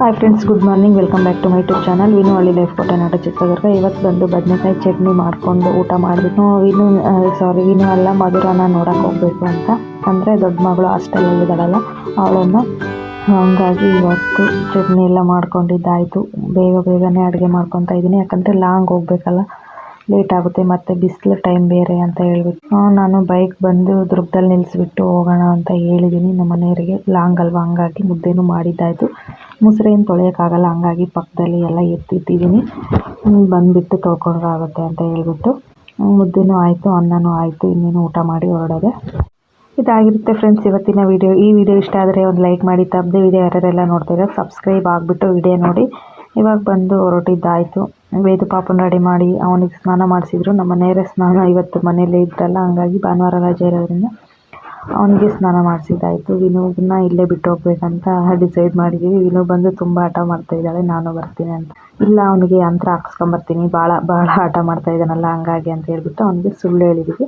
Hi friends good morning welcome back to my YouTube channel Vinu ಹಳ್ಳಿ life ಕೋಟೆನಾಡ Chitradurga. ಇವತ್ತು ಬಂದು ಬದನೆಕಾಯಿ ಚಟ್ನಿ ಮಾಡಿಕೊಂಡು ಊಟ ಮಾಡಿಬಿಟ್ಟು, ವಿನು ಸಾರಿ ವಿನು ಅಲ್ಲ, ಮಧುರನ ನೋಡೋಕೆ ಹೋಗಬೇಕು ಅಂತ. ಅಂದರೆ ದೊಡ್ಡ ಮಗಳು ಹಾಸ್ಟೆಲಲ್ಲಿದ್ದಾಳಲ್ಲ ಅವಳನ್ನು ಹಂಗಾಗಿ ಇವತ್ತು ಚಟ್ನಿ ಎಲ್ಲ ಮಾಡ್ಕೊಂಡಿದ್ದಾಯಿತು. ಬೇಗ ಬೇಗನೆ ಅಡುಗೆ ಮಾಡ್ಕೊತಾ ಇದ್ದೀನಿ. ಯಾಕಂದರೆ ಲಾಂಗ್ ಹೋಗ್ಬೇಕಲ್ಲ. ಲೇಟ್ ಆಗುತ್ತೆ, ಮತ್ತೆ ಬಿಸಿಲು ಟೈಮ್ ಬೇರೆ ಅಂತ ಹೇಳ್ಬಿಟ್ಟು. ನಾನು ಬೈಕ್ ಬಂದು ದುರ್ಗದಲ್ಲಿ ನಿಲ್ಲಿಸ್ಬಿಟ್ಟು ಹೋಗೋಣ ಅಂತ ಹೇಳಿದ್ದೀನಿ ನಮ್ಮ ಮನೆಯವರಿಗೆ ಲಾಂಗ್ ಅಲ್ವಾ, ಹಂಗಾಗಿ ಮುದ್ದೆನೂ ಮಾಡಿದ್ದಾಯಿತು ಮುಸ್ರೇನು ತೊಳೆಯೋಕ್ಕಾಗಲ್ಲ, ಹಂಗಾಗಿ ಪಕ್ಕದಲ್ಲಿ ಎಲ್ಲ ಎತ್ತಿಟ್ಟಿದ್ದೀನಿ ಬಂದುಬಿಟ್ಟು ತೊಳ್ಕೊಂಡ್ರಾಗುತ್ತೆ ಅಂತ ಹೇಳ್ಬಿಟ್ಟು. ಮುದ್ದೆನೂ ಆಯಿತು, ಅನ್ನನೂ ಆಯಿತು, ಇನ್ನೇನು ಊಟ ಮಾಡಿ ಹೊರಡೋದೆ. ಇದಾಗಿರುತ್ತೆ ಫ್ರೆಂಡ್ಸ್ ಇವತ್ತಿನ ವಿಡಿಯೋ ಈ ವಿಡಿಯೋ ಇಷ್ಟ ಆದರೆ ಒಂದು ಲೈಕ್ ಮಾಡಿ, ತಪ್ಪದೆ ವಿಡಿಯೋ ಯಾರ್ಯಾರೆಲ್ಲ ನೋಡ್ತಿದ್ರೆ ಸಬ್ಸ್ಕ್ರೈಬ್ ಆಗಿಬಿಟ್ಟು ವಿಡಿಯೋ ನೋಡಿ. ಇವಾಗ ಬಂದು ಹೊರಟಿದ್ದಾಯಿತು. ವೇದು ಪಾಪನ ರೆಡಿ ಮಾಡಿ ಅವನಿಗೆ ಸ್ನಾನ ಮಾಡಿಸಿದ್ರು. ನಮ್ಮ ಮನೆಯವರೇ ಸ್ನಾನ ಇವತ್ತು ಮನೆಯಲ್ಲೇ ಇದ್ರಲ್ಲ, ಹಂಗಾಗಿ ಭಾನುವಾರ ರಜೆ ಇರೋದ್ರಿಂದ ಅವನಿಗೆ ಸ್ನಾನ ಮಾಡಿಸಿದ್ದಾಯಿತು. ವಿನೋದನ್ನ ಇಲ್ಲೇ ಬಿಟ್ಟು ಹೋಗ್ಬೇಕಂತ ಡಿಸೈಡ್ ಮಾಡಿದ್ದೀವಿ ವಿನೋ ಬಂದು ತುಂಬ ಆಟ ಮಾಡ್ತಾ ಇದ್ದಾಳೆ, ನಾನು ಬರ್ತೀನಿ ಅಂತ. ಇಲ್ಲ, ಅವನಿಗೆ ಯಂತ್ರ ಹಾಕ್ಸ್ಕೊಂಬರ್ತೀನಿ ಭಾಳ ಭಾಳ ಆಟ ಮಾಡ್ತಾ ಇದ್ದಾನಲ್ಲ, ಹಂಗಾಗಿ ಅಂತ ಹೇಳ್ಬಿಟ್ಟು ಅವನಿಗೆ ಸುಳ್ಳು ಹೇಳಿದ್ದೀವಿ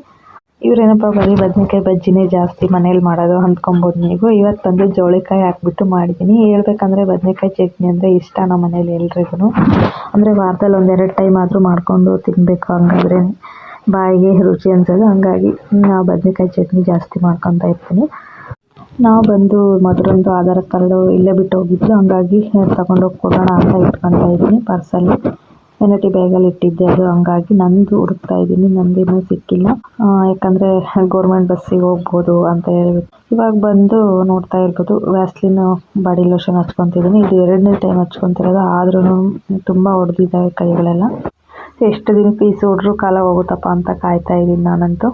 ಇವ್ರೇನಪ್ಪ ಬರೀ ಬದನೆಕಾಯಿ ಬಜ್ಜಿನೇ ಜಾಸ್ತಿ ಮನೇಲಿ ಮಾಡೋದು ಅಂದ್ಕೊಬೋದು ನೀವು. ಇವತ್ತು ಬಂದು ಜೋಳಿಕಾಯಿ ಹಾಕ್ಬಿಟ್ಟು ಮಾಡಿದ್ದೀನಿ ಹೇಳ್ಬೇಕಂದ್ರೆ ಬದನೆಕಾಯಿ ಚಟ್ನಿ ಅಂದರೆ ಇಷ್ಟ ನಮ್ಮ ಮನೇಲಿ ಎಲ್ರಿಗೂ ಅಂದರೆ ವಾರದಲ್ಲಿ ಒಂದೆರಡು ಟೈಮ್ ಆದರೂ ಮಾಡಿಕೊಂಡು ತಿನ್ನಬೇಕು ಹಂಗಾದ್ರೆ. ಬಾಯಿಗೆ ರುಚಿ ಅನ್ಸೋದು. ಹಂಗಾಗಿ ನಾವು ಬದನೆಕಾಯಿ ಚಟ್ನಿ ಜಾಸ್ತಿ ಮಾಡ್ಕೊತಾ ಇರ್ತೀನಿ. ನಾವು ಬಂದು ಮೊದಲೊಂದು ಆಧಾರ್ ಕಾರ್ಡು ಇಲ್ಲೇ ಬಿಟ್ಟು ಹೋಗಿದ್ಲು. ಹಂಗಾಗಿ ತಗೊಂಡೋಗಿ ಕೊಡೋಣ ಅಂತ ಇಟ್ಕೊತಾ ಇದ್ದೀನಿ ಪಾರ್ಸಲ್ ವೆನಟಿ ಬ್ಯಾಗಲ್ಲಿ ಇಟ್ಟಿದ್ದೆ, ಅದು ಹಂಗಾಗಿ ನಂದು ಹುಡುಕ್ತಾ ಇದ್ದೀನಿ ನಂದಿನ್ನೂ ಸಿಕ್ಕಿಲ್ಲ. ಯಾಕಂದರೆ ಗೌರ್ಮೆಂಟ್ ಬಸ್ಸಿಗೆ ಹೋಗ್ಬೋದು ಅಂತ ಹೇಳ್ಬಿಟ್ಟು. ಇವಾಗ ಬಂದು ನೋಡ್ತಾ ಇರ್ಬೋದು ವ್ಯಾಸ್ಲಿನ್ ಬಾಡಿ ಲೋಷನ್ ಹಚ್ಕೊತಿದ್ದೀನಿ. ಇದು ಎರಡನೇ ಟೈಮ್ ಹಚ್ಕೊತಿರೋದು ಆದ್ರೂ ತುಂಬ ಹೊಡೆದಿದ್ದಾವೆ ಕೈಗಳೆಲ್ಲ. ಎಷ್ಟು ದಿನ ಪೀಸ್ ಹೊಡ್ರು ಕಾಲ ಹೋಗುತ್ತಪ್ಪ ಅಂತ ಕಾಯ್ತಾ ಇದ್ದೀನಿ ನಾನಂತೂ.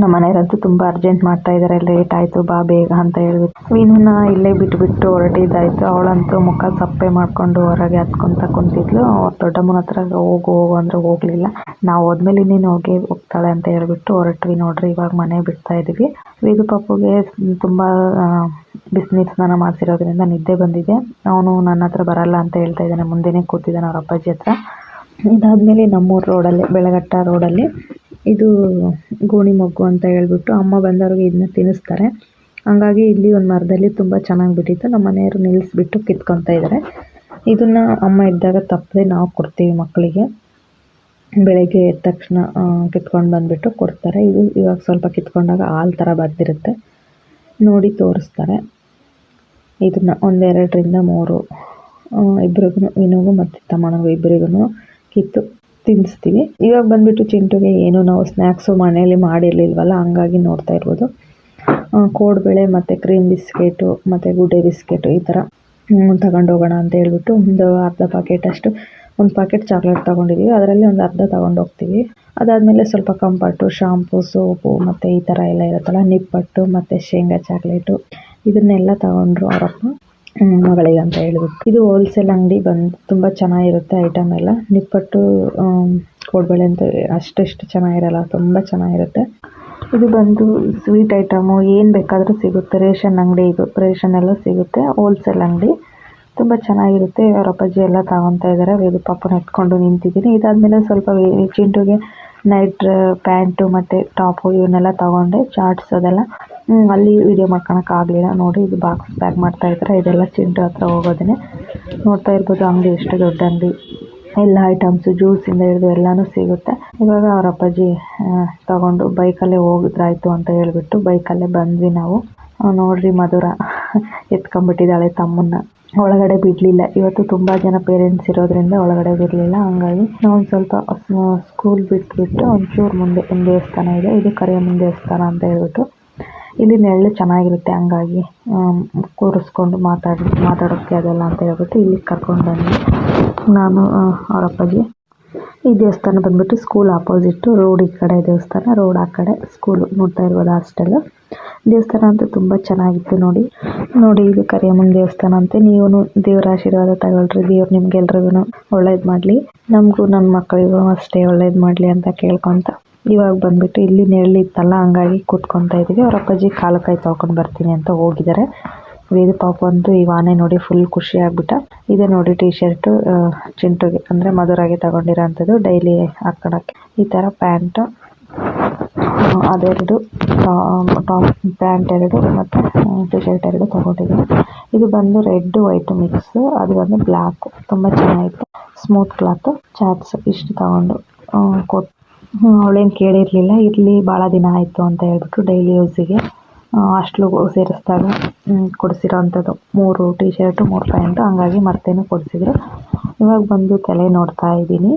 ನಮ್ಮ ಮನೆಯವರಂತೂ ತುಂಬ ಅರ್ಜೆಂಟ್ ಮಾಡ್ತಾ ಇದ್ದಾರೆ ಲೇಟ್ ಆಯಿತು, ಬಾ ಬೇಗ ಅಂತ ಹೇಳ್ಬಿಟ್ಟು. ಮೀನನ್ನ ಇಲ್ಲೇ ಬಿಟ್ಬಿಟ್ಟು ಹೊರಟಿದ್ದಾಯಿತು. ಅವಳಂತೂ ಮುಖ ಸಪ್ಪೆ ಮಾಡಿಕೊಂಡು ಹೊರಗೆ ಹತ್ಕೊಂತ ಕುಂತಿದ್ಲು. ದೊಡ್ಡಮ್ಮನ ಹತ್ರ ಹೋಗು ಹೋಗು ಅಂದ್ರೆ ಹೋಗಲಿಲ್ಲ. ನಾವು ಹೋದ್ಮೇಲೆ ಇನ್ನೇನು ಹೋಗಿ ಹೋಗ್ತಾಳೆ ಅಂತ ಹೇಳ್ಬಿಟ್ಟು ಹೊರಟ್ವಿ ನೋಡ್ರಿ, ಇವಾಗ ಮನೆ ಬಿಡ್ತಾ ಇದ್ದೀವಿ ವೀದು ಪಾಪುಗೆ ತುಂಬ ಬಿಸಿನೀರು ಸ್ನಾನ ಮಾಡಿಸಿರೋದ್ರಿಂದ ನಿದ್ದೆ ಬಂದಿದೆ. ಅವನು ನನ್ನ ಹತ್ರ ಬರಲ್ಲ ಅಂತ ಹೇಳ್ತಾ ಇದ್ದಾನೆ. ಮುಂದೆನೇ ಕೂತಿದ್ದಾನೆ ಅವ್ರ ಅಪ್ಪಾಜಿ ಹತ್ರ. ಇದಾದಮೇಲೆ ನಮ್ಮೂರು ರೋಡಲ್ಲಿ ಬೆಳಗಟ್ಟ ರೋಡಲ್ಲಿ ಇದು ಗೋಣಿ ಮೊಗ್ಗು ಅಂತ ಹೇಳ್ಬಿಟ್ಟು ಅಮ್ಮ ಬಂದವ್ರಿಗೆ ಇದನ್ನ ತಿನ್ನಿಸ್ತಾರೆ. ಹಂಗಾಗಿ ಇಲ್ಲಿ ಒಂದು ಮರದಲ್ಲಿ ತುಂಬ ಚೆನ್ನಾಗಿ ಬಿಟ್ಟಿತ್ತು ನಮ್ಮ ಮನೆಯವರು ನಿಲ್ಲಿಸ್ಬಿಟ್ಟು ಕಿತ್ಕೊತಾ ಇದ್ದಾರೆ ಇದನ್ನು ಅಮ್ಮ ಇದ್ದಾಗ ತಪ್ಪದೆ ನಾವು ಕೊಡ್ತೀವಿ ಮಕ್ಕಳಿಗೆ. ಬೆಳಗ್ಗೆ ಎದ್ದ ತಕ್ಷಣ ಕಿತ್ಕೊಂಡು ಬಂದುಬಿಟ್ಟು ಕೊಡ್ತಾರೆ. ಇದು ಇವಾಗ ಸ್ವಲ್ಪ ಕಿತ್ಕೊಂಡಾಗ ಹಾಲು ಥರ ಬರ್ತಿರುತ್ತೆ ನೋಡಿ ತೋರಿಸ್ತಾರೆ. ಇದನ್ನು ಒಂದೆರಡರಿಂದ ಮೂರು ಇಬ್ರಿಗೂ ಇನ್ನೂ ಮತ್ತು ತಮ್ಮನಿಗೂ ಇಬ್ಬರಿಗೂ ಕಿತ್ತು ತಿನ್ನಿಸ್ತೀವಿ ಇವಾಗ ಬಂದುಬಿಟ್ಟು ಚಿಂಟುಗೆ ಏನು ನಾವು ಸ್ನ್ಯಾಕ್ಸು ಮನೆಯಲ್ಲಿ ಮಾಡಿರಲಿಲ್ವಲ್ಲ, ಹಂಗಾಗಿ ನೋಡ್ತಾ ಇರ್ಬೋದು. ಕೋಡ್ಬೇಳೆ ಮತ್ತು ಕ್ರೀಮ್ ಬಿಸ್ಕೆಟು ಮತ್ತು ಗುಡ್ಡೆ ಬಿಸ್ಕೆಟು ಈ ಥರ ತಗೊಂಡೋಗೋಣ ಅಂತ ಹೇಳ್ಬಿಟ್ಟು ಒಂದು ಅರ್ಧ ಪಾಕೆಟ್ ಅಷ್ಟು, ಒಂದು ಪಾಕೆಟ್ ಚಾಕ್ಲೇಟ್ ತೊಗೊಂಡಿದ್ದೀವಿ ಅದರಲ್ಲಿ ಒಂದು ಅರ್ಧ ತೊಗೊಂಡು ಹೋಗ್ತೀವಿ ಅದಾದಮೇಲೆ ಸ್ವಲ್ಪ ಕಂಫರ್ಟು ಶಾಂಪು ಸೋಪು ಮತ್ತು ಈ ಥರ ಎಲ್ಲ ಇರುತ್ತಲ್ಲ, ನಿಪ್ಪಟ್ಟು ಮತ್ತು ಶೇಂಗಾ ಚಾಕ್ಲೇಟು ಇದನ್ನೆಲ್ಲ ತಗೊಂಡ್ರು ಅವರಪ್ಪ. ಮಗಳಿಗೆ ಅಂತ ಹೇಳ್ಬಿಟ್ಟು ಇದು ಹೋಲ್ಸೇಲ್ ಅಂಗಡಿ ಬಂದು ತುಂಬ ಚೆನ್ನಾಗಿರುತ್ತೆ ಐಟಮ್ ಎಲ್ಲ. ನಿಪ್ಪಟ್ಟು ಕೋಡ್ಬಳೆ ಅಂತ ಅಷ್ಟೆಷ್ಟು ಚೆನ್ನಾಗಿರಲ್ಲ, ತುಂಬ ಚೆನ್ನಾಗಿರುತ್ತೆ. ಇದು ಬಂದು ಸ್ವೀಟ್ ಐಟಮು ಏನು ಬೇಕಾದರೂ ಸಿಗುತ್ತೆ. ರೇಷನ್ ಅಂಗಡಿ ಇದು, ರೇಷನ್ ಎಲ್ಲ ಸಿಗುತ್ತೆ. ಹೋಲ್ಸೇಲ್ ಅಂಗಡಿ. ತುಂಬ ಚೆನ್ನಾಗಿರುತ್ತೆ. ಅವ್ರ ಅಪ್ಪಾಜಿ ಎಲ್ಲ ತಗೊತಾ ಇದ್ದಾರೆ ಇದು ಪಾಪನ ಎತ್ಕೊಂಡು ನಿಂತಿದ್ದೀನಿ. ಇದಾದಮೇಲೆ ಸ್ವಲ್ಪ ಚಿಂಟುಗೆ ನೈಟ್ ಪ್ಯಾಂಟು ಮತ್ತು ಟಾಪು ಇವನ್ನೆಲ್ಲ ತಗೊಂಡೆ. ಚಾರ್ಟ್ಸ್ ಅದೆಲ್ಲ. ಅಲ್ಲಿ ವಿಡಿಯೋ ಮಾಡ್ಕೊಳಕ್ಕಾಗಲಿಲ್ಲ ನೋಡಿ, ಇದು ಬಾಕ್ಸ್ ಪ್ಯಾಕ್ ಮಾಡ್ತಾ ಇದ್ದಾರೆ ಇದೆಲ್ಲ ಚಿಂಟು ಹತ್ರ ಹೋಗೋದೇನೆ ನೋಡ್ತಾ ಇರ್ಬೋದು. ಅಂಗಡಿ ಎಷ್ಟು ದೊಡ್ಡ ಅಂಗಡಿ. ಎಲ್ಲ ಐಟಮ್ಸು ಜ್ಯೂಸಿಂದ ಹಿಡಿದು ಎಲ್ಲನೂ ಸಿಗುತ್ತೆ. ಇವಾಗ ಅವ್ರ ಅಪ್ಪಾಜಿ ತಗೊಂಡು ಬೈಕಲ್ಲೇ ಹೋಗಿದ್ರಾಯ್ತು ಅಂತ ಹೇಳ್ಬಿಟ್ಟು ಬೈಕಲ್ಲೇ ಬಂದ್ವಿ ನಾವು. ನೋಡ್ರಿ ಮಧುರ. ಎತ್ಕೊಂಡ್ಬಿಟ್ಟಿದ್ದಾಳೆ ತಮ್ಮನ್ನ. ಒಳಗಡೆ ಬಿಡಲಿಲ್ಲ. ಇವತ್ತು ತುಂಬ ಜನ ಪೇರೆಂಟ್ಸ್ ಇರೋದ್ರಿಂದ ಒಳಗಡೆ ಬಿಡಲಿಲ್ಲ. ಹಂಗಾಗಿ ಒಂದು ಸ್ವಲ್ಪ ಸ್ಕೂಲ್ ಬಿಟ್ಬಿಟ್ಟು ಒಂಚೂರು ಮುಂದೆ, ಒಂದು ದೇವಸ್ಥಾನ ಇದೆ. ಇದು ಕರಿಯಮ್ಮನ ದೇವಸ್ಥಾನ ಅಂತ ಹೇಳ್ಬಿಟ್ಟು ಇಲ್ಲಿ ನೆರಳು ಚೆನ್ನಾಗಿರುತ್ತೆ ಹಂಗಾಗಿ ಕೂರಿಸ್ಕೊಂಡು ಮಾತಾಡಿ ಮಾತಾಡೋಕ್ಕೆ ಅದೆಲ್ಲ ಅಂತ ಹೇಳ್ಬಿಟ್ಟು ಇಲ್ಲಿ ಕರ್ಕೊಂಡು ಬಂದು ನಾನು ಅವ್ರ ಅಪ್ಪಾಜಿ ಈ ದೇವಸ್ಥಾನ ಬಂದ್ಬಿಟ್ಟು ಸ್ಕೂಲ್ ಆಪೋಸಿಟ್ಟು ರೋಡ್ ಈ ಕಡೆ ದೇವಸ್ಥಾನ ರೋಡ್ ಆ ಕಡೆ ಸ್ಕೂಲು ನೋಡ್ತಾ ಇರ್ಬೋದು ಹಾಸ್ಟೆಲ್ ದೇವಸ್ಥಾನ ಅಂತೂ ತುಂಬ ಚೆನ್ನಾಗಿತ್ತು ನೋಡಿ. ನೋಡಿ, ಇದು ಕರಿಯಮ್ಮನ ದೇವಸ್ಥಾನ ಅಂತೆ. ನೀವು ದೇವರ ಆಶೀರ್ವಾದ ತಗೊಳ್ರಿ, ದೇವ್ರು ನಿಮ್ಗೆಲ್ರಿಗೂ ಒಳ್ಳೇದು ಮಾಡಲಿ. ನಮಗೂ ನನ್ನ ಮಕ್ಕಳಿಗೂ ಅಷ್ಟೇ ಒಳ್ಳೇದು ಮಾಡಲಿ ಅಂತ ಕೇಳ್ಕೊತ ಇವಾಗ ಬಂದ್ಬಿಟ್ಟು ಇಲ್ಲಿ ನೆರಳಿತ್ತಲ್ಲ ಹಂಗಾಗಿ ಕೂತ್ಕೊತಾ ಇದ್ದೀವಿ. ಅವ್ರ ಅಪ್ಪಾಜಿ ಕಾಲು ಕೈ ಬರ್ತೀನಿ ಅಂತ ಹೋಗಿದ್ದಾರೆ. ವೇದ ಪಾಪ ಅಂತೂ ಈ ವಾನೆ ನೋಡಿ ಫುಲ್ ಖುಷಿ ಆಗ್ಬಿಟ್ಟ. ಇದೆ ನೋಡಿ ಟಿ ಶರ್ಟ್ ಚಿಂಟುಗೆ, ಅಂದ್ರೆ ಮಧುರಾಗಿ ತಗೊಂಡಿರೋಂಥದ್ದು ಡೈಲಿ ಹಾಕೊಳಕ್ಕೆ ಈ ತರ ಪ್ಯಾಂಟ್ ಅದೆರಡು ಟಾಪ್ ಪ್ಯಾಂಟ್ ಎರಡು, ಮತ್ತು ಟಿ ಶರ್ಟ್ ಎರಡು ತೊಗೊಂಡಿದ್ದೀನಿ. ಇದು ಬಂದು ರೆಡ್, ವೈಟ್ ಮಿಕ್ಸ್, ಅದು ಬಂದು ಬ್ಲ್ಯಾಕು ತುಂಬ ಚೆನ್ನಾಗಿತ್ತು. ಸ್ಮೂತ್ ಕ್ಲಾತು, ಚಾಟ್ಸ್ ಇಷ್ಟು ತಗೊಂಡು ಕೊಟ್ಟು ಅವಳೇನು ಕೇಳಿರಲಿಲ್ಲ. ಇರಲಿ ಭಾಳ ದಿನ ಆಯಿತು ಅಂತ ಹೇಳ್ಬಿಟ್ಟು ಡೈಲಿ ಯೂಸಿಗೆ ಹಾಸ್ಟ್ಲಿಗೆ ಸೇರಿಸಿದಾಗ ಕೊಡಿಸಿರೋ ಅಂಥದ್ದು ಮೂರು ಟಿ ಶರ್ಟು ಮೂರು ಪ್ಯಾಂಟು, ಹಂಗಾಗಿ ಮತ್ತೇನು ಕೊಡಿಸಿದ್ರು. ಇವಾಗ ಬಂದು ತಲೆ ನೋಡ್ತಾ ಇದ್ದೀನಿ.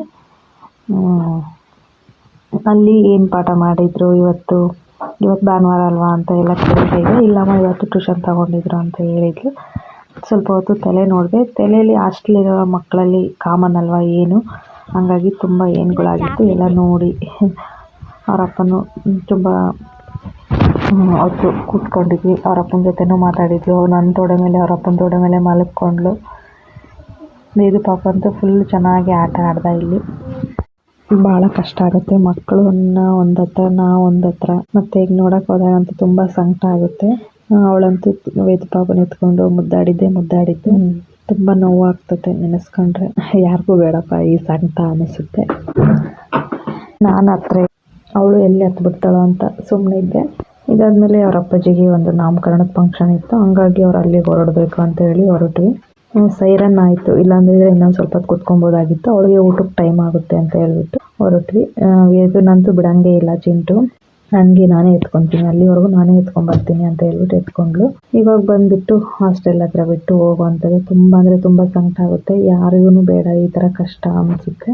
ಅಲ್ಲಿ ಏನು ಪಾಠ ಮಾಡಿದ್ರು ಇವತ್ತು? ಇವತ್ತು ಭಾನುವಾರ ಅಲ್ವಾ ಅಂತ ಎಲ್ಲ ಕೇಳ್ತಾ ಇದ್ದೆ. ಇಲ್ಲಮ್ಮ, ಇವತ್ತು ಟ್ಯೂಷನ್ ತಗೊಂಡಿದ್ರು ಅಂತ ಹೇಳಿದ್ಲು. ಸ್ವಲ್ಪ ಹೊತ್ತು ತಲೆ ನೋಡಿದೆ. ತಲೆಯಲ್ಲಿ ಹಾಸ್ಟ್ಲಿರೋ ಮಕ್ಕಳಲ್ಲಿ ಕಾಮನ್ ಅಲ್ವಾ ಏನು? ಹಂಗಾಗಿ ತುಂಬ ಏನುಗಳಾಗಿತ್ತು ಎಲ್ಲ ನೋಡಿ ಅವ್ರ ಅಪ್ಪನೂ ತುಂಬ ಹೊತ್ತು ಕೂತ್ಕೊಂಡಿದ್ವಿ. ಅವ್ರ ಅಪ್ಪನ ಜೊತೆನೂ ಮಾತಾಡಿದ್ವಿ. ನನ್ನ ತೊಡೆ ಮೇಲೆ, ಅವ್ರ ಅಪ್ಪನ ತೊಡೆ ಮೇಲೆ ಮಲ್ಕೊಂಡ್ಳು. ಇದು ಪಾಪ ಅಂತೂ ಫುಲ್ ಚೆನ್ನಾಗಿ ಆಟ ಆಡ್ದ ಇಲ್ಲಿ. ಭಾಳ ಕಷ್ಟ ಆಗುತ್ತೆ. ಮಕ್ಕಳನ್ನ ಒಂದು ಹತ್ರ ನಾವು ಒಂದು ಹತ್ರ ಮತ್ತೆ ಈಗ ನೋಡಕ್ಕೆ ಹೋದಾಗಂತೂ ತುಂಬ ಸಂಕಟ ಆಗುತ್ತೆ. ಅವಳಂತೂ ವೇದ ಪಾಪನ ಎತ್ಕೊಂಡು ಮುದ್ದಾಡಿದ್ದೆ ಮುದ್ದಾಡಿದ್ದು. ತುಂಬ ನೋವಾಗ್ತದೆ ನೆನೆಸ್ಕೊಂಡ್ರೆ. ಯಾರಿಗೂ ಬೇಡಪ್ಪ, ಈ ಸಂತ ಅನಿಸುತ್ತೆ. ನಾನು ಹತ್ರ ಅವಳು ಎಲ್ಲಿ ಹತ್ಬಿಡ್ತಾಳೋ ಅಂತ ಸುಮ್ಮನೆ ಇದ್ದೆ. ಇದಾದ್ಮೇಲೆ ಅವ್ರ ಅಪ್ಪಾಜಿಗೆ ಒಂದು ನಾಮಕರಣದ ಫಂಕ್ಷನ್ ಇತ್ತು. ಹಂಗಾಗಿ ಅವ್ರು ಅಲ್ಲಿಗೆ ಹೊರಡಬೇಕು ಅಂತ ಹೇಳಿ ಹೊರಟ್ವಿ. ಸೈರನ್ ಆಯಿತು. ಇಲ್ಲಾಂದ್ರೆ ಇನ್ನೊಂದು ಸ್ವಲ್ಪ ಹೊತ್ತು ಕುತ್ಕೊಬೋದಾಗಿತ್ತು ಅವಳಿಗೆ ಊಟಕ್ಕೆ ಟೈಮ್ ಆಗುತ್ತೆ ಅಂತ ಹೇಳ್ಬಿಟ್ಟು ಹೊರಟ್ವಿ. ನಂತು ಬಿಡಂಗೇ ಇಲ್ಲ, ಚಿಂಟು. ನನಗೆ ನಾನೇ ಎತ್ಕೊತೀನಿ ಅಲ್ಲಿವರೆಗೂ ನಾನೇ ಎತ್ಕೊಂಡ್ಬರ್ತೀನಿ ಅಂತ ಹೇಳ್ಬಿಟ್ಟು ಎತ್ಕೊಂಡ್ಲು ಇವಾಗ ಬಂದ್ಬಿಟ್ಟು ಹಾಸ್ಟೆಲ್ ಹತ್ರ ಬಿಟ್ಟು ಹೋಗುವಂಥದ್ದು ತುಂಬ ಅಂದರೆ ತುಂಬ ಸಂಕಟ ಆಗುತ್ತೆ. ಯಾರಿಗೂ ಬೇಡ ಈ ಥರ ಕಷ್ಟ ಅನಿಸುತ್ತೆ.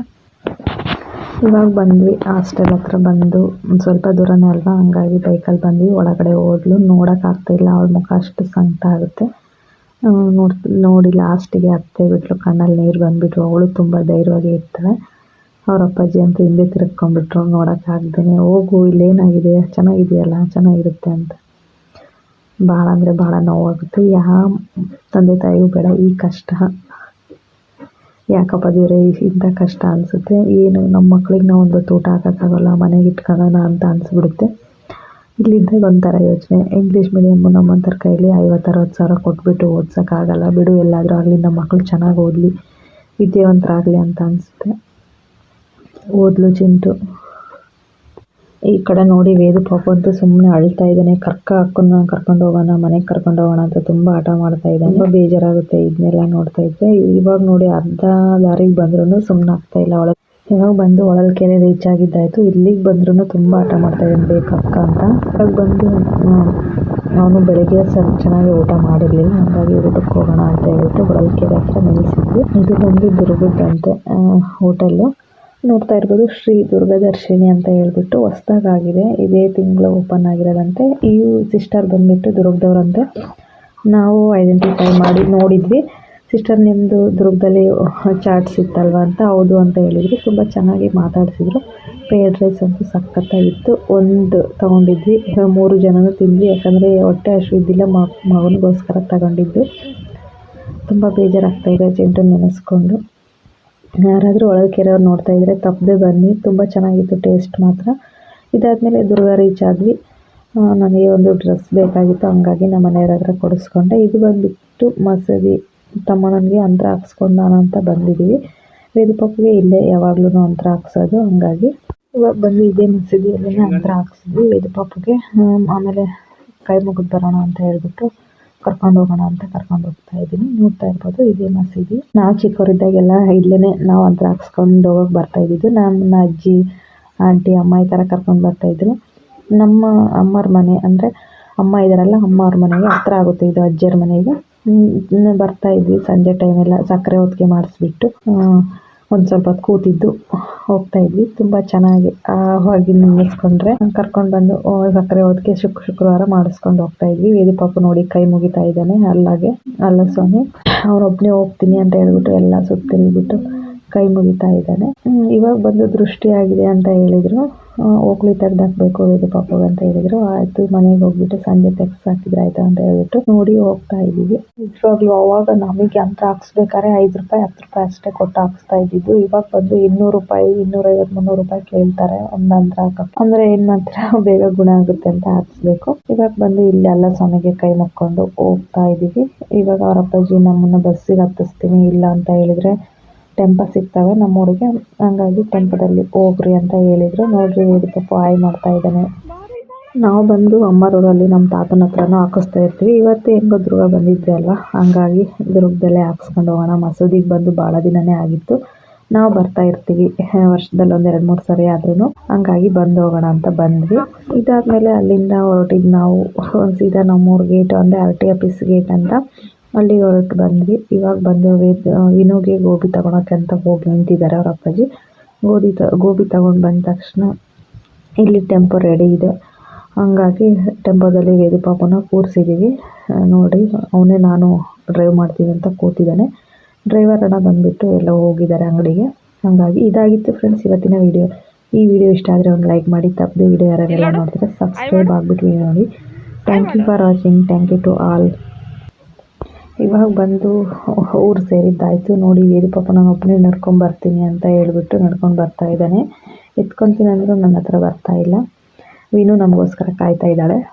ಇವಾಗ ಬಂದ್ವಿ ಹಾಸ್ಟೆಲ್ ಹತ್ರ ಬಂದು ಸ್ವಲ್ಪ ದೂರನೇ ಅಲ್ವಾ ಹಂಗಾಗಿ ಬೈಕಲ್ಲಿ ಬಂದ್ವಿ ಒಳಗಡೆ ಹೋದ್ಲು. ನೋಡೋಕ್ಕಾಗ್ತಾಯಿಲ್ಲ ಅವಳ ಮುಖ ಅಷ್ಟು ಸಂಕಟ ಆಗುತ್ತೆ. ಆ, ನೋಡಿ ಲಾಸ್ಟಿಗೆ ಅತ್ತೆ ಬಿಟ್ಲು ಕಣ್ಣಲ್ಲಿ ನೀರು ಬಂದ್ಬಿಟ್ಟು ಅವಳು ತುಂಬ ಧೈರ್ಯವಾಗಿ ಇರ್ತಾಳೆ ಅವ್ರ ಅಪ್ಪಾಜಿ ಅಂತ ಹಿಂದೆ ತಿರ್ಕೊಂಡ್ಬಿಟ್ರು ನೋಡೋಕ್ಕಾಗ್ದೇ ಹೋಗು, ಇಲ್ಲೇನಾಗಿದೆ? ಚೆನ್ನಾಗಿದೆಯಲ್ಲ? ಚೆನ್ನಾಗಿರುತ್ತೆ ಅಂತ. ಭಾಳ ಅಂದರೆ ಭಾಳ ನೋವಾಗುತ್ತೆ. ಯಾ, ತಂದೆ ತಾಯಿಗೂ ಬೇಡ. ಈ ಕಷ್ಟ. ಯಾಕಪ್ಪ ದೇವ್ರೆ ಇಂಥ ಕಷ್ಟ ಅನಿಸುತ್ತೆ. ಏನು, ನಮ್ಮ ಮಕ್ಳಿಗೆ ನಾವು ಒಂದು ಊಟ ಹಾಕೋಕ್ಕಾಗಲ್ಲ, ಮನೆಗೆ ಇಟ್ಕೊಳ್ಳೋಣ ಅಂತ ಅನಿಸ್ಬಿಡುತ್ತೆ. ಇಲ್ಲಿದ್ದಾಗ ಒಂಥರ ಯೋಚನೆ. ಇಂಗ್ಲೀಷ್ ಮೀಡಿಯಮ್ಮು ನಮ್ಮಂಥರ ಕೈಲಿ ಐವತ್ತು, ಅರವತ್ತು ಸಾವಿರ ಕೊಟ್ಬಿಟ್ಟು ಓದ್ಸೋಕ್ಕಾಗಲ್ಲ. ಬಿಡು, ಎಲ್ಲಾದರೂ ಆಗಲಿ, ನಮ್ಮ ಮಕ್ಕಳು ಚೆನ್ನಾಗಿ ಓದಲಿ. ವಿದ್ಯಾವಂತರಾಗಲಿ ಅಂತ ಅನಿಸುತ್ತೆ. ಓದ್ಲು ಚಿಂಟು. ಈ ಕಡೆ ನೋಡಿ ವೇದು ಪಾಪ ಅಂತೂ ಸುಮ್ಮನೆ ಅಳ್ತಾ ಇದ್ದಾನೆ. ಕರ್ಕ ಹಾಕೊಂಡು ಕರ್ಕೊಂಡು ಹೋಗೋಣ, ಮನೆಗೆ ಕರ್ಕೊಂಡು ಹೋಗೋಣ ಅಂತ ತುಂಬ ಆಟ ಮಾಡ್ತಾ ಇದ್ದಾನೆ. ತುಂಬ ಬೇಜಾರಾಗುತ್ತೆ ಇದನ್ನೆಲ್ಲ ನೋಡ್ತಾ ಇದ್ದೆ ಇವಾಗ ನೋಡಿ ಅರ್ಧ ದಾರಿಗೆ ಬಂದ್ರೂ ಸುಮ್ಮನೆ ಆಗ್ತಾ ಇಲ್ಲ. ಒಳಗೆ ಇವಾಗ ಬಂದು ಹೊಳಲ್ಕೆರೆ ರೀಚ್ ಆಗಿದ್ದಾಯ್ತು. ಇಲ್ಲಿಗೆ ಬಂದ್ರೂ ತುಂಬ ಆಟ ಮಾಡ್ತಾ ಇದ್ದಾನೆ. ಬೇಕಕ್ಕ ಅಂತ. ಇವಾಗ ಬಂದು ಅವನು ಬೆಳಗ್ಗೆ ಸ್ವಲ್ಪ ಚೆನ್ನಾಗಿ ಊಟ ಮಾಡಿರಲಿಲ್ಲ. ಹಾಗಾಗಿ ಊಟಕ್ಕೆ ಹೋಗೋಣ ಅಂತ ಹೇಳ್ಬಿಟ್ಟು ಹೊಳಲ್ಕೆರೆ ಹತ್ರ ನಿಲ್ಲಿಸಿದ್ವಿ ಇದು ಬಂದು ದುರ್ಗದ್ದಂತೆ ಹೋಟೆಲ್ಲು. ನೋಡ್ತಾ ಇರ್ಬೋದು ಶ್ರೀ ದುರ್ಗದರ್ಶಿನಿ ಅಂತ ಹೇಳ್ಬಿಟ್ಟು ಹೊಸ್ದಾಗಾಗಿದೆ. ಇದೇ ತಿಂಗಳು ಓಪನ್ ಆಗಿರೋದಂತೆ. ಈ ಸಿಸ್ಟರ್ ಬಂದ್ಬಿಟ್ಟು ದುರ್ಗದವ್ರಂತೆ. ನಾವು ಐಡೆಂಟಿಫೈ ಮಾಡಿ ನೋಡಿದ್ವಿ. ಸಿಸ್ಟರ್ ನಿಮ್ಮದು ದುರ್ಗದಲ್ಲಿ ಚಾಟ್ಸ್ ಇತ್ತಲ್ವ ಅಂತ ಹೌದು ಅಂತ ಹೇಳಿದ್ವಿ ತುಂಬ ಚೆನ್ನಾಗಿ ಮಾತಾಡಿಸಿದ್ರು. ಪೇಡ್ ರೈಸ್ ಅಂತೂ ಸಖತ್ತಾಗಿತ್ತು. ಒಂದು ತೊಗೊಂಡಿದ್ವಿ. ಮೂರು ಜನನೂ ತಿಂದ್ವಿ. ಯಾಕಂದರೆ ಹೊಟ್ಟೆ ಹಸಿವಿದ್ದಿಲ್ಲ. ಮಗನಿಗೋಸ್ಕರ ತಗೊಂಡಿದ್ದು. ತುಂಬ ಬೇಜಾರಾಗ್ತಾ ಇದೆ. ಚಿಂಟು ನೆನೆಸ್ಕೊಂಡು. ಯಾರಾದರೂ ಒಳಗೆರೆಯವ್ರು ನೋಡ್ತಾ ಇದ್ದರೆ ತಪ್ಪದೆ ಬನ್ನಿ. ತುಂಬ ಚೆನ್ನಾಗಿತ್ತು ಟೇಸ್ಟ್ ಮಾತ್ರ. ಇದಾದಮೇಲೆ ದುರ್ಗ ರೀಚ್ ಆದ್ವಿ. ನನಗೆ ಒಂದು ಡ್ರೆಸ್ ಬೇಕಾಗಿತ್ತು, ಹಂಗಾಗಿ ನಮ್ಮ ಮನೆಯವ್ರ ಹತ್ರ ಕೊಡಿಸ್ಕೊಂಡೆ. ಇದು ಬಂದುಬಿಟ್ಟು ಮಸೀದಿ. ತಮ್ಮಣ್ಣನಿಗೆ ಅಂತರ ಹಾಕ್ಸ್ಕೊಂಡಾನ ಅಂತ ಬಂದಿದ್ದೀವಿ ವೇದಪಪ್ಪಗೆ ಪಾಪಗೆ ಇಲ್ಲೇ ಯಾವಾಗ್ಲೂ ಅಂತರ ಹಾಕ್ಸೋದು, ಹಂಗಾಗಿ ಇವಾಗ ಬಂದು ಇದೇ ಮಸೀದಿಯಲ್ಲೇ ಅಂತರ ಹಾಕ್ಸಿದ್ವಿ ವೇದಪಪ್ಪಗೆ. ಆಮೇಲೆ ಕೈ ಮುಗಿದು ಬರೋಣ ಅಂತ ಹೇಳ್ಬಿಟ್ಟು ಕರ್ಕೊಂಡು ಹೋಗೋಣ ಅಂತ ಕರ್ಕೊಂಡು ಹೋಗ್ತಾ ಇದ್ದೀನಿ. ನೋಡ್ತಾ ಇರ್ಬೋದು, ಇದೇ ಮಸೀದಿ ನಾವು ಚಿಕ್ಕವರಿದ್ದಾಗೆಲ್ಲ ಇಲ್ಲೇನೆ ನಾವು ಅಂತ ಹಾಕ್ಸ್ಕೊಂಡು ಹೋಗಕ್ಕೆ ಬರ್ತಾ ಇದ್ದಿದ್ದು. ನನ್ನ ಅಜ್ಜಿ, ಆಂಟಿ, ಅಮ್ಮ ಈ ಥರ ಕರ್ಕೊಂಡು ಬರ್ತಾ ಇದ್ರು. ನಮ್ಮ ಅಮ್ಮರ ಮನೆ ಅಂದರೆ ಅಮ್ಮ ಇದ್ದಾರಲ್ಲ ಅಮ್ಮ ಅವ್ರ ಮನೆಗೆ ಹತ್ರ ಆಗುತ್ತೆ ಇದು ಅಜ್ಜಿಯರ ಮನೆಗೆ. ಬರ್ತಾ ಇದ್ವಿ. ಸಂಜೆ ಟೈಮೆಲ್ಲ ಸಕ್ಕರೆ ಹೊತ್ತಿಗೆ ಮಾಡಿಸ್ಬಿಟ್ಟು. ಒಂದು ಸ್ವಲ್ಪ ಹೊತ್ತು ಕೂತಿದ್ದು ಹೋಗ್ತಾ ಇದ್ವಿ. ತುಂಬಾ ಚೆನ್ನಾಗಿ, ಆ ಹೋಗಿ ನಿಲ್ಲಿಸ್ಕೊಂಡ್ರೆ ಕರ್ಕೊಂಡು ಬಂದು ಸಕ್ಕರೆ ಓದಕ್ಕೆ ಶುಕ್, ಶುಕ್ರವಾರ ಮಾಡಿಸ್ಕೊಂಡು ಹೋಗ್ತಾ ಇದ್ವಿ. ವೇದು ಪಾಪ ನೋಡಿ ಕೈ ಮುಗಿತಾ ಇದ್ದಾನೆ, ಅಲ್ಲಾಗೆ, ಅಲ್ಲ ಸ್ವಾಮಿ ಅವನೊಬ್ಬನೇ ಹೋಗ್ತೀನಿ ಅಂತ ಹೇಳ್ಬಿಟ್ಟು ಎಲ್ಲ ಸುತ್ತಿರಿಬಿಟ್ಟು ಕೈ ಮುಗಿತಾ ಇದ್ದಾನೆ. ಇವಾಗ ಬಂದು ದೃಷ್ಟಿ ಆಗಿದೆ ಅಂತ ಹೇಳಿದ್ರು. ಹೋಗ್ಲಿ, ತೆಗ್ದಾಕ್ಬೇಕು, ಇದು ಪಾಪಗೆ ಅಂತ ಹೇಳಿದ್ರು. ಆಯ್ತು, ಮನೆಗೆ ಹೋಗ್ಬಿಟ್ಟು ಸಂಜೆ ತೆಗ್ಸ್ ಹಾಕಿದ್ರೆ ಆಯ್ತಾ ಅಂತ ಹೇಳ್ಬಿಟ್ಟು ನೋಡಿ ಹೋಗ್ತಾ ಇದೀವಿ ನಿಜವಾಗ್ಲೂ ಅವಾಗ ನಮಗೆ ಅಂತ ಹಾಕ್ಸ್ಬೇಕಾದ್ರೆ ಐದು ರೂಪಾಯಿ, ಹತ್ತು ರೂಪಾಯಿ ಅಷ್ಟೇ ಕೊಟ್ಟು ಹಾಕ್ಸ್ತಾ ಇದ್ದಿದ್ದು. ಇವಾಗ ಬಂದು ಇನ್ನೂರು ರೂಪಾಯಿ, ಇನ್ನೂರೈವತ್ತು, ಮುನ್ನೂರು ರೂಪಾಯಿ ಕೇಳ್ತಾರೆ ಒಂದಂತ್ರ ಅಂದ್ರೆ ಏನ್ ಮಾಡ್ತೀರಾ? ಬೇಗ ಗುಣ ಆಗುತ್ತೆ ಅಂತ ಹಾಕ್ಸ್ಬೇಕು. ಇವಾಗ ಬಂದು ಇಲ್ಲಿ ಎಲ್ಲ ಕೈ ಮುಕ್ಕೊಂಡು ಹೋಗ್ತಾ ಇದೀವಿ ಇವಾಗ ಅವರ ಅಪ್ಪಾಜಿ ನಮ್ಮನ್ನ ಬಸ್ಸಿಗೆ ಹತ್ತಿಸ್ತೀನಿ, ಇಲ್ಲ ಅಂತ ಹೇಳಿದ್ರೆ ಟೆಂಪೋ ಸಿಗ್ತವೆ ನಮ್ಮೂರಿಗೆ. ಹಂಗಾಗಿ ಟೆಂಪೋದಲ್ಲಿ ಹೋಗ್ರಿ ಅಂತ ಹೇಳಿದ್ರು. ನೋಡ್ರಿ ವೇದಪ್ಪ ಫಾಯ್ ಮಾಡ್ತಾ ಇದ್ದಾನೆ. ನಾವು ಬಂದು ಅಮ್ಮ ರೋಡಲ್ಲಿ ನಮ್ಮ ತಾತನ ಹತ್ರನೂ ಹಾಕಿಸ್ತಾ ಇರ್ತೀವಿ. ಇವತ್ತು ಹೆಂಗೋ ದುರ್ಗ ಬಂದಿದ್ವಿ ಅಲ್ಲ ಹಂಗಾಗಿ ದುರ್ಗದಲ್ಲೇ ಹಾಕ್ಸ್ಕೊಂಡು ಹೋಗೋಣ. ಮಸೂದಿಗೆ ಬಂದು ಭಾಳ ದಿನವೇ ಆಗಿತ್ತು. ನಾವು ಬರ್ತಾ ಇರ್ತೀವಿ. ವರ್ಷದಲ್ಲಿ ಒಂದು ಎರಡು ಮೂರು ಸರಿ ಆದ್ರೂ ಹಂಗಾಗಿ ಬಂದು ಹೋಗೋಣ ಅಂತ ಬಂದ್ವಿ. ಇದಾದ್ಮೇಲೆ ಅಲ್ಲಿಂದ ಹೊರಟಿದ್ದು ನಾವು ಸೀದಾ ನಮ್ಮೂರು ಗೇಟ್ ಅಂದರೆ ಆರ್ ಟಿ ಆಫೀಸ್ ಗೇಟ್ ಅಂತ. ಅಲ್ಲಿಗೆ ಹೊರಟು ಬಂದ್ವಿ. ಇವಾಗ ಬಂದು ವಿನುಗೆ ಗೋಬಿ ತಗೊಳಕ್ಕೆ ಅಂತ ಹೋಗಿ ನಿಂತಿದ್ದಾರೆ ಅವ್ರ ಅಪ್ಪಾಜಿ. ಗೋಧಿ ತ ಗೋಬಿ ತಗೊಂಡು ಬಂದ ತಕ್ಷಣ ಇಲ್ಲಿ ಟೆಂಪೋ ರೆಡಿ ಇದೆ. ಹಂಗಾಗಿ ಟೆಂಪೋದಲ್ಲಿ ವೇದಿ ಪಾಪನ ಕೂರಿಸಿದ್ದೀವಿ ನೋಡಿ ಅವನೇ ನಾನು ಡ್ರೈವ್ ಮಾಡ್ತೀನಿ ಅಂತ ಕೂತಿದ್ದಾನೆ. ಡ್ರೈವರ್ ಅಣ್ಣ ಬಂದುಬಿಟ್ಟು ಎಲ್ಲ ಹೋಗಿದ್ದಾರೆ ಅಂಗಡಿಗೆ. ಹಾಗಾಗಿ ಇದಾಗಿತ್ತು ಫ್ರೆಂಡ್ಸ್ ಇವತ್ತಿನ ವಿಡಿಯೋ ಈ ವಿಡಿಯೋ ಇಷ್ಟ ಆದರೆ ಒಂದು ಲೈಕ್ ಮಾಡಿ ತಪ್ಪದೆ ವಿಡಿಯೋ ಯಾರೆಲ್ಲ ನೋಡ್ತಾರೆ ಸಬ್ಸ್ಕ್ರೈಬ್ ಆಗಿಬಿಟ್ಟು ನೋಡಿ. Thank you for watching thank you to all ಇವಾಗ ಬಂದು ಊರು ಸೇರಿದ್ದಾಯಿತು. ನೋಡಿ, ವೀರಪ್ಪ ಪಾಪ ನಾನು ಒಬ್ಬನೇ ನಡ್ಕೊಂಡು ಬರ್ತೀನಿ ಅಂತ ಹೇಳ್ಬಿಟ್ಟು ನಡ್ಕೊಂಡು ಬರ್ತಾ ಇದ್ದಾನೆ. ಎತ್ಕೊತೀನಿ ಅಂದರೂ ನನ್ನ ಹತ್ರ ಬರ್ತಾ ಇಲ್ಲ. ವೀನು ನಮಗೋಸ್ಕರ ಕಾಯ್ತಾ ಇದ್ದಾಳೆ.